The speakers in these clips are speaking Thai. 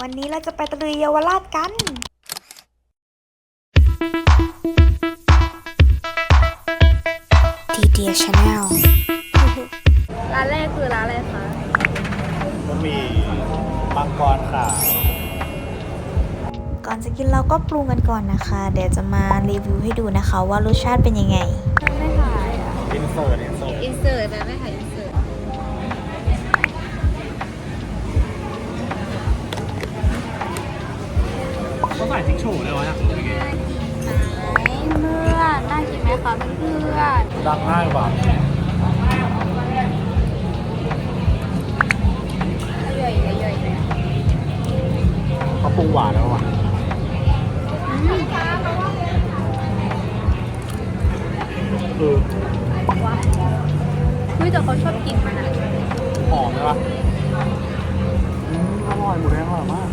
วันนี้เราจะไปตะลุยเยาวราชกันทีเดียชาแนลร้านแรกคือร้านอะไรคะบะหมี่มังกรขาวก่อนจะกินเราก็ปรุงกันก่อนนะคะ เดี๋ยวจะมารีวิวให้ดูนะคะว่ารสชาติเป็นยังไง ไม่ถ่ายอะอินเสิร์ตอินเสิร์ตอินเสิร์ตแบบไม่ถ่ายอินเสิร์ต เขาใส่ทิชชู่เลยวะเนี่ยเพื่อนน่ากินไหมคะเพื่อนดังง่ายกว่าๆใหญ่ใหญ่ใหญ่เขาปรุงหวานแล้วว่ะคือว้าเฮ้ยแต่เขาชอบกินมันอะหอมใช่ปะอืมอร่อยหมูแดงอร่อยมาก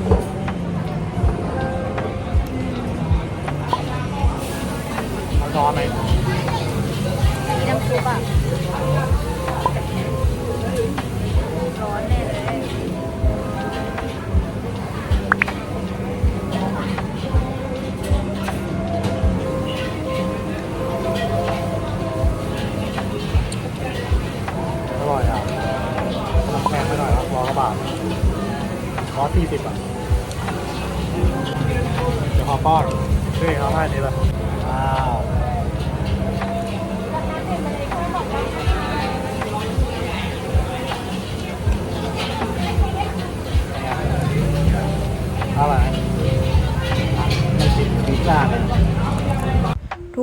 ร้อนไหมมีน้ำซุปอะร้อนแน่เลยอร่อยอะน้ำแข็งไปหน่อยครับร้อยกว่าบาทร้อยสี่สิบอะ เดี๋ยวขอป้อนช่วยเขาให้นี่เลยว้าว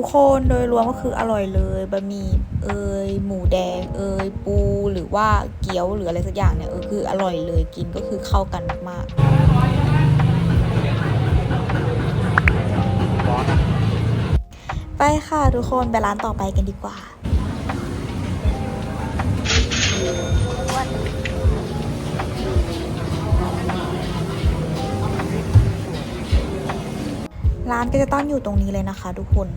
ทุกคนโดยรวมก็คืออร่อยเลยบะหมี่เอยหมูแดง เอยปูหรือว่าเกี๊ยวหรืออะไรสักอย่างเนี่ยเออคืออร่อยเลยกินก็คือเข้ากันมากๆไปค่ะทุกคนไปร้านต่อไปกันดีกว่าร้านก็จะตั้งอยู่ตรงนี้เลยนะคะทุกคน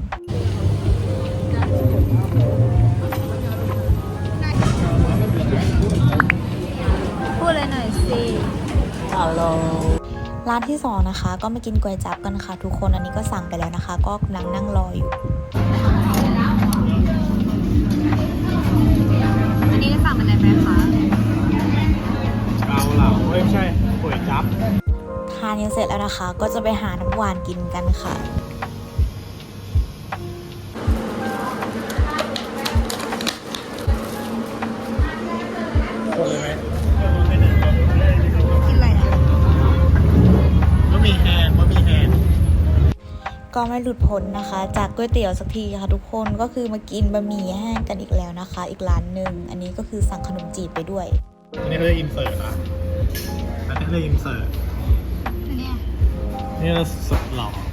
พูดเลยหน่อยสิฮัลโหลร้านที่สองนะคะ ก็มากินก๋วยจั๊บกันค่ะ ทุกคนอันนี้ก็สั่งไปแล้วนะคะ ก็กำลังนั่งรออยู่ อันนี้ก็สั่งเป็นอะไรไหมคะเกาเหลาเอ้ยไม่ใช่ก๋วยจั๊บทานยังเสร็จแล้วนะคะ ก็จะไปหาน้ำหวานกินกันค่ะ คนเลยไหมกินอะไรอะบะหมี่แห้งบะหมี่แห้งก็ไม่หลุดพ้นนะคะ จากก๋วยเตี๋ยวสักทีค่ะทุกคนก็คือมากินบะหมี่แห้งกันอีกแล้วนะคะ อีกร้านหนึ่งอันนี้ก็คือสั่งขนมจีบไปด้วย อันนี้เขาเรียกอินเสิร์ตนะอันนี้เขาเรียกอินเสิร์ตอันเนี้ยนี่เราสุดหล่ออี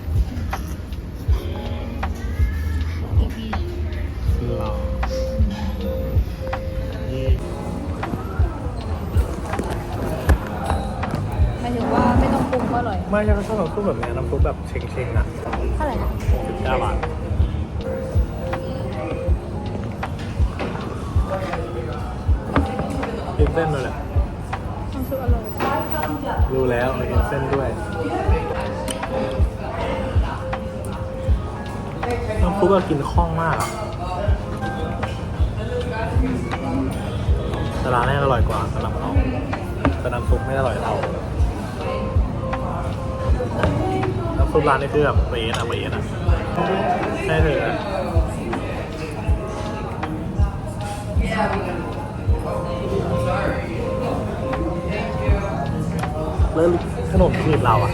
ายถึงว่าไม่ต้องปรุงก็อร่อยไม่ใช่เขาชอบน้ำซุปแบบเนี้ยน้ำซุปแบบเชงๆนะเท่าไหร่นะสิบเก้าบาทกินเส้นเลยแหละน้ำซุปอร่อยรู้แล้วเอากินเส้นด้วยน้ำซุปก็กินคล่องมากอะแต่ร้านแรกอร่อยกว่าสำหรับเราแต่น้ำซุปไม่อร่อยเท่า น้ำซุปร้านนี้คือแบบเบสอะเบสอะใช่เถอะแล้วขนมจีบเราอะ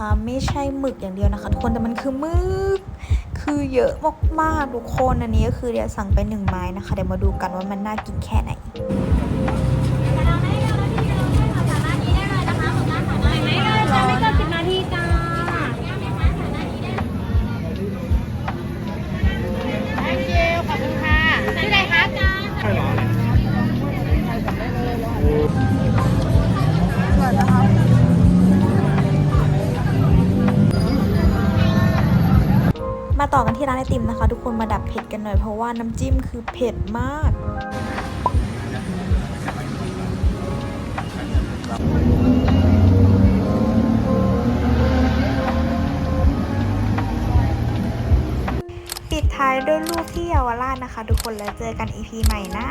ไปนะคะไม่ใช่หมึกอย่างเดียวนะคะทุกคนแต่มันคือหมึกคือเยอะมากๆทุกคนอันนี้ก็คือเดี๋ยวสั่งไปหนึ่งไม้นะคะเดี๋ยวมาดูกันว่ามันน่ากินแค่ไหน ร้านไอติมนะคะ ทุกคนมาดับเผ็ดกันหน่อยเพราะว่าน้ำจิ้มคือเผ็ดมากปิดท้ายด้วยรูปที่เยาวราชนะคะ ทุกคนแล้วเจอกันอีพีใหม่นะ